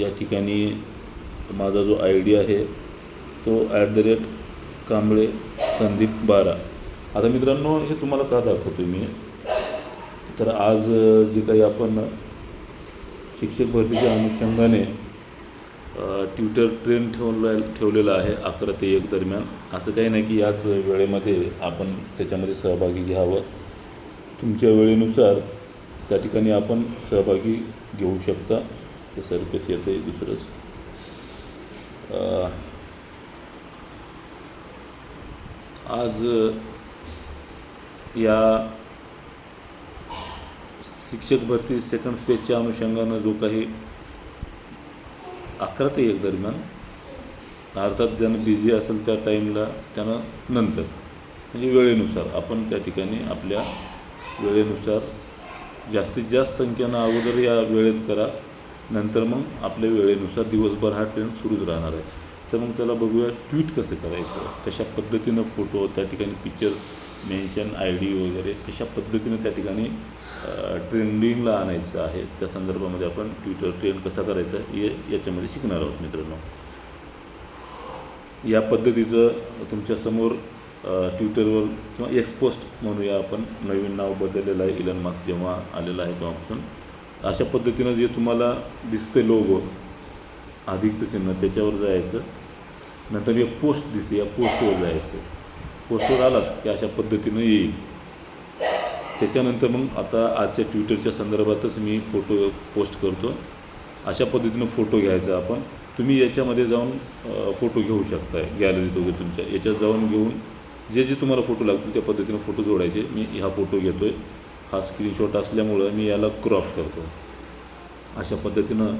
या ठिकाणी माझा जो आय डी आहे तो at the rate Kamble Sandeep बारा. आता मित्रांनो हे तुम्हाला का दाखवतो मी? तर आज जे काही आपण शिक्षक भरतीच्या अनुषंगाने ट्विटर ट्रेन ठेवला ठेवलेला आहे अकरा ते एक दरम्यान. असं काही नाही की याच वेळेमध्ये आपण त्याच्यामध्ये सहभागी घ्यावं. तुमच्या वेळेनुसार त्या ठिकाणी आपण सहभागी घेऊ शकता. ते सर्विस येतं आहे दुसरंच आज या शिक्षक भरती सेकंड फेजच्या अनुषंगानं जो काही अकरा ते एक दरम्यान अर्थात ज्यानं बिझी असेल त्या टाईमला त्यानं नंतर म्हणजे वेळेनुसार आपण त्या ठिकाणी आपल्या वेळेनुसार जास्तीत जास्त संख्येनं अगोदर या वेळेत करा. नंतर मग आपल्या वेळेनुसार दिवसभर हा ट्रेंड सुरूच राहणार आहे. तर मग त्याला बघूया ट्विट कसं करायचं कशा पद्धतीनं फोटो त्या ठिकाणी पिक्चर्स मेन्शन आय डी वगैरे कशा पद्धतीनं त्या ठिकाणी ट्रेंडिंगला आणायचं आहे त्या संदर्भामध्ये आपण ट्विटर ट्रेंड कसा करायचा हे याच्यामध्ये शिकणार आहोत मित्रांनो. या पद्धतीचं तुमच्यासमोर ट्विटरवर किंवा एक्सपोस्ट म्हणूया आपण. नवीन नाव बदललेलं आहे इलन मार्क्स जेव्हा आलेलं आहे तेव्हापासून. अशा पद्धतीनं जे तुम्हाला दिसते लोगो अधिकचं चिन्ह त्याच्यावर जायचं. नंतर एक पोस्ट दिसते या पोस्टवर जायचं. पोस्टवर आलात की अशा पद्धतीनं येईल. त्याच्यानंतर मग आता आजच्या ट्विटरच्या संदर्भातच मी फोटो पोस्ट करतो. अशा पद्धतीनं फोटो घ्यायचा आपण. तुम्ही याच्यामध्ये जाऊन फोटो घेऊ शकताय गॅलरीत वगैरे तुमच्या. याच्यात जाऊन घेऊन जे जे तुम्हाला फोटो लागतील त्या पद्धतीनं फोटो जोडायचे. मी हा फोटो घेतो आहे हा स्क्रीनशॉट असल्यामुळं मी याला क्रॉप करतो. अशा पद्धतीनं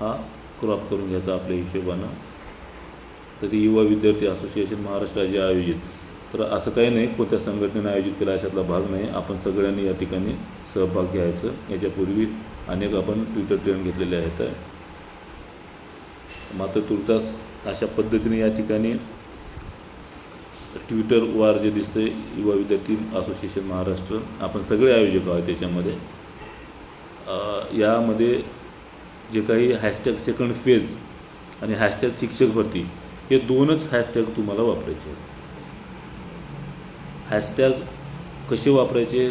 हा क्रॉप करून घ्यायचा आपल्या हिशोबानं. तर ते युवा विद्यार्थी असोसिएशन महाराष्ट्र राज्य आयोजित. तर असं काही नाही कोणत्या संघटनेनं आयोजित केला अशातला भाग नाही. आपण सगळ्यांनी या ठिकाणी सहभाग घ्यायचं. याच्यापूर्वी अनेक आपण ट्विटर ट्रेंड घेतलेले आहेत. मात्र तुर्तास अशा पद्धतीने या ठिकाणी ट्विटरवर जे दिसतंय युवा विद्यार्थी असोसिएशन महाराष्ट्र आपण सगळे आयोजक आहोत त्याच्यामध्ये. यामध्ये जे काही हॅशटॅग सेकंड फेज आणि हॅशटॅग शिक्षक भरती हे दोनच हॅशटॅग तुम्हाला वापरायचे हॅशटॅग कसे वापरायचे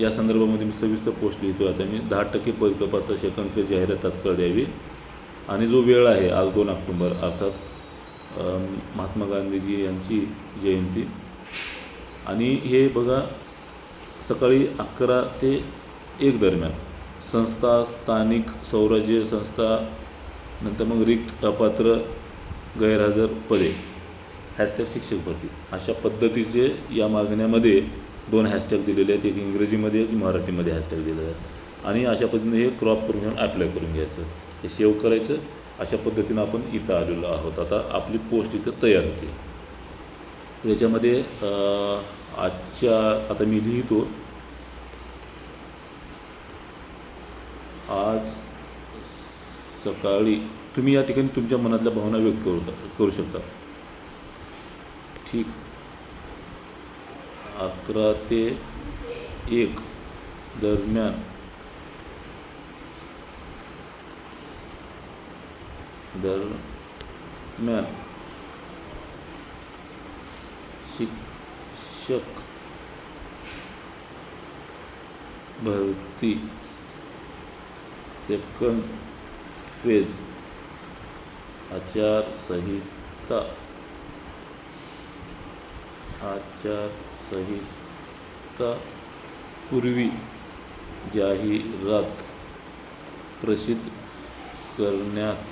या संदर्भामध्ये मी सविस्तर पोस्ट लिहितो आता मी दहा टक्के परिकल्पाचा सेकंड फेज जाहिरात तात्काळ द्यावी. आणि जो वेळ आहे आज दोन ऑक्टोंबर अर्थात महात्मा गांधीजी यांची जयंती. आणि हे बघा सकाळी अकरा ते एक दरम्यान संस्था स्थानिक स्वराज्य संस्था नंतर मग रिक्त अपात्र गैरहजर पदे हॅशटॅग शिक्षक भरती. अशा पद्धतीचे या मागण्यामध्ये दोन हॅशटॅग दिलेले आहेत. एक इंग्रजीमध्ये एक मराठीमध्ये हॅशटॅग दिलेला आहे आणि अशा पद्धतीने हे क्रॉप करून घेऊन अप्लाय करून घ्यायचं. हे सेव्ह करायचं. अशा पद्धतीनं आपण इथं आलेलो आहोत. आता आपली पोस्ट इथं तयार होते. तर याच्यामध्ये आजच्या आता मी लिहितो. आज सकाळी तुम्ही या ठिकाणी तुमच्या मनातल्या भावना व्यक्त करू करू शकता. ठीक. अकरा ते एक दरम्यान दरम्यान शिक्षक भरती सेकंड फेज आचारसंहिता आचारसंहिता पूर्वी जाहिरात प्रसिद्ध करण्यात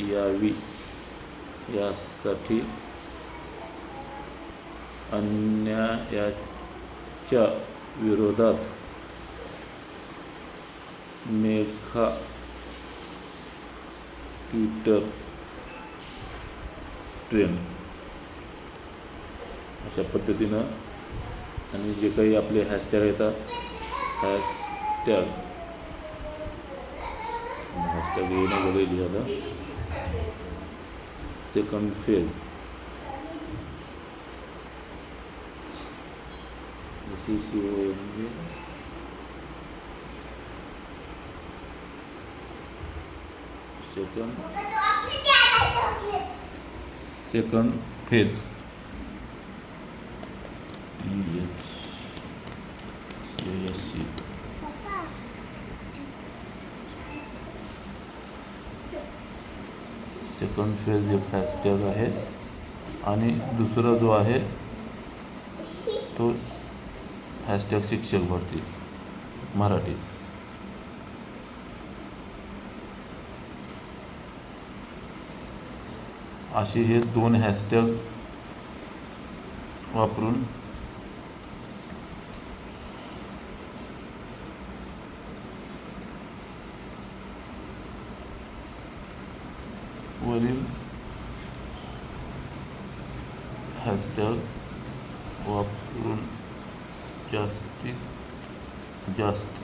यावी. यासाठी अन्यायाच्या विरोधात मेघा ट्विटर ट्रेन. अशा पद्धतीनं आणि जे काही आपले हॅशटॅग येतात हॅशटॅग हॅशटॅग येणं वगैरे झालं second phase this is CCOMB second. Second phase. Second phase हे हॅशटॅग आहे आणि दुसरा जो आहे तो हॅशटॅग शिक्षक भरती मराठी. असे हे दोन हॅशटॅग वापरून वरील हॅशटॅग वापरून जास्तीत जास्त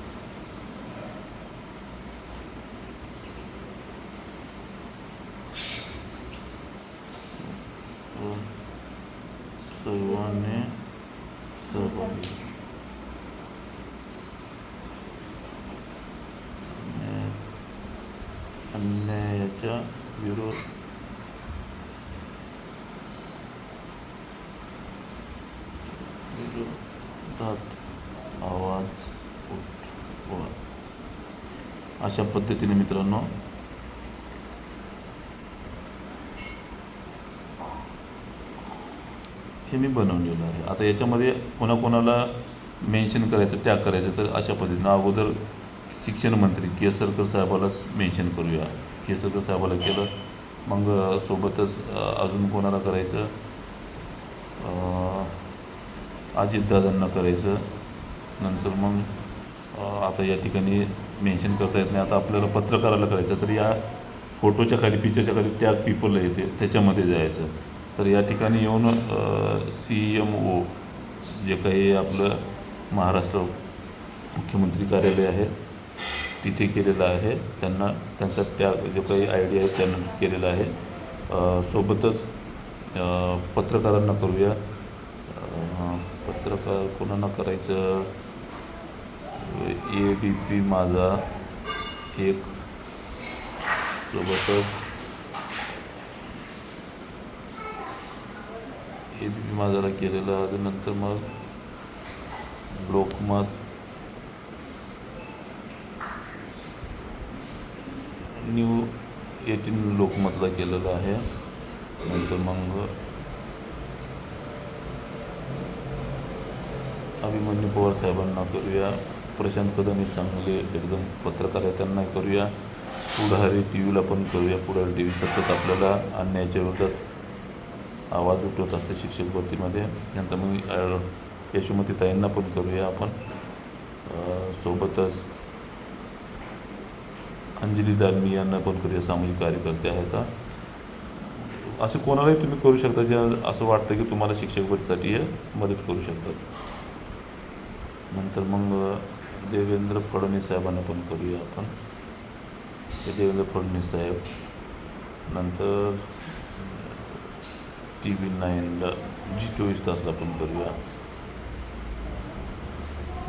सर्वांनी सहभागी अन्यायाच्या विरोधात आवाज उठवा अशा पद्धतीने मित्रांनो हे मी बनवलेलं आहे. आता याच्यामध्ये कोणाकोणाला मेन्शन करायचं त्या करायचं तर अशा पद्धतीनं अगोदर शिक्षण मंत्री केसरकर साहेबालाच मेन्शन करूया. केसरकर साहेबाला केलं. मग सोबतच अजून कोणाला करायचं? अजितदादांना करायचं. नंतर मग आता या ठिकाणी मेन्शन करता येत नाही. आता आपल्याला पत्रकाराला करायचं तर या फोटोच्या खाली पिक्चरच्या खाली त्या पीपल येते त्याच्यामध्ये जायचं. तर या ठिकाणी येऊन सी एम ओ जे काही आपलं महाराष्ट्र मुख्यमंत्री कार्यालय आहे तिथे केलेला आहे. त्यांना त्यांचा त्या जो काही आयडिया आहे त्यांना केलेला आहे. सोबतच पत्रकारांना करूया. पत्रकार कोणाला करायचं? ए बी पी माझा एक सोबतच ए बी पी माझाला केलेला त्यानंतर नंतर मग लोकमत न्यू एटीन लोकमतला केलेलं आहे. नंतर मग अभिमन्यू पवार साहेबांना करूया. प्रशांत कदम हे चांगले एकदम पत्रकार आहे त्यांना करूया. पुढारी टी व्हीला पण करूया. पुढारी टी व्ही सतत आपल्याला अन्यायाच्या विरोधात आवाज उठवत असते शिक्षक भरतीमध्ये. नंतर मग यशोमती ताईंना पण करूया आपण. सोबतच अंजली दालमी यांना पण करूया सामाजिक कार्यकर्ते आहेत असं कोणालाही तुम्ही करू शकता जे असं वाटतं की तुम्हाला शिक्षक भरतीसाठी हे मदत करू शकतात. नंतर मग देवेंद्र फडणवीस साहेबांना पण करूया आपण. ते देवेंद्र फडणवीस साहेब. नंतर टी व्ही नाईनला जी चोवीस तासला पण करूया.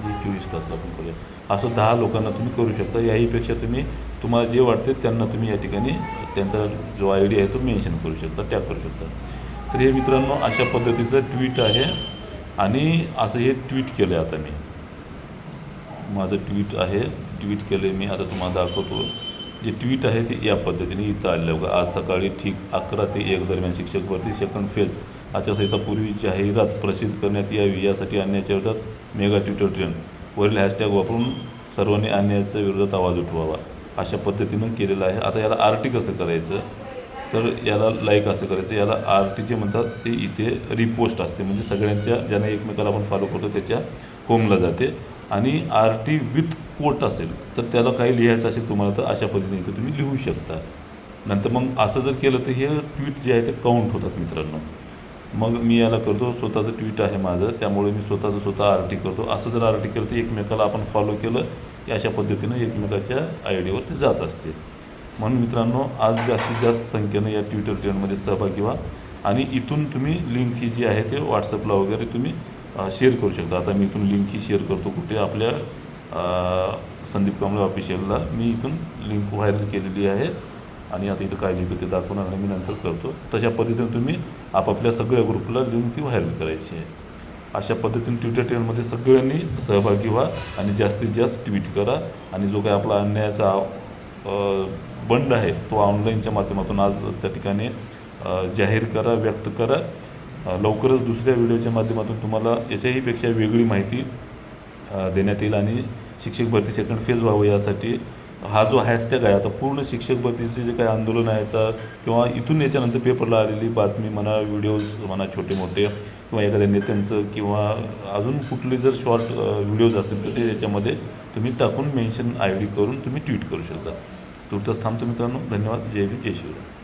जी चोवीस तासला पण करूया. असं दहा लोकांना तुम्ही करू शकता. याहीपेक्षा तुम्ही तुम्हाला जे वाटते त्यांना तुम्ही या ठिकाणी त्यांचा जो आय डी आहे तो मेन्शन करू शकता टॅग करू शकता. तर हे मित्रांनो अशा पद्धतीचं ट्विट आहे आणि असं हे ट्विट केलं आहे आता मी. माझं ट्विट आहे ट्विट केलं मी आता तुम्हाला दाखवतो. जे ट्विट आहे ते या पद्धतीने इथं आलेलं बघा. आज सकाळी ठीक अकरा ते एक दरम्यान शिक्षक भरती सेकंड फेज आचारसंहितापूर्वी जाहिरात प्रसिद्ध करण्यात यावी यासाठी आणण्याच्या विरोधात मेगा ट्विटर ट्रेंड वरील हॅशटॅग वापरून सर्वांनी आणण्याच्या विरोधात आवाज उठवावा. अशा पद्धतीनं केलेलं आहे. आता याला आर टी कसं करायचं? तर याला लाईक असं करायचं. याला आर टी जे म्हणतात ते इथे रिपोस्ट असते. म्हणजे सगळ्यांच्या ज्यांना एकमेकाला आपण फॉलो करतो त्याच्या होमला जाते. आणि आर टी विथ कोट असेल तर त्याला काही लिहायचं असेल तुम्हाला तर अशा पद्धतीने इथे तुम्ही लिहू शकता. नंतर मग असं जर केलं तर हे ट्विट जे आहे ते काउंट होतात मित्रांनो. मग मी याला करतो स्वतःचं ट्विट आहे माझं. त्यामुळे मी स्वतःचं स्वतः आर टी करतो. असं जर आर टी केलं तर एकमेकाला आपण फॉलो केलं की अशा पद्धतीनं एकमेकाच्या आय डीवर ते जात असते म्हणून मित्रांनो आज जास्तीत जास्त संख्येनं या ट्विटर ट्रेंडमध्ये सहभागी व्हा आणि इथून तुम्ही लिंक ही जी आहे ते व्हॉट्सअपला वगैरे तुम्ही शेअर करू शकता. आता मी इथून लिंक ही शेअर करतो कुठे? आपल्या संदीप कांबळे ऑफिशियलला मी इथून लिंक व्हायरल केलेली आहे आणि आता इथं काय लिहितं ते दाखवणार आणि मी नंतर करतो. तशा पद्धतीने तुम्ही आपापल्या सगळ्या ग्रुपला लिंक ही व्हायरल करायची आहे. अशा पद्धतीने ट्विटर ट्रेनमध्ये सगळ्यांनी सहभागी व्हा आणि जास्तीत जास्त ट्विट करा. आणि जो काही आपला अन्यायाचा बंड आहे तो ऑनलाईनच्या माध्यमातून आज त्या ठिकाणी जाहीर करा व्यक्त करा. लवकरच दुसऱ्या व्हिडिओच्या माध्यमातून तुम्हाला याच्याहीपेक्षा वेगळी माहिती देण्यात येईल. आणि शिक्षक भरती सेकंड फेज व्हावं यासाठी हा जो हॅशटॅग आहे आता पूर्ण शिक्षक भरतीचे जे काही आंदोलन आहे तर किंवा इथून याच्यानंतर पेपरला आलेली बातमी म्हणा व्हिडिओज म्हणा छोटे मोठे किंवा एखाद्या नेत्यांचं किंवा अजून कुठले जर शॉर्ट व्हिडिओज असतील तर ते याच्यामध्ये तुम्ही टाकून मेन्शन आय डी करून तुम्ही ट्विट करू शकता. तुर्तास थांबतो मित्रांनो धन्यवाद. जय भीम जय शिवराय.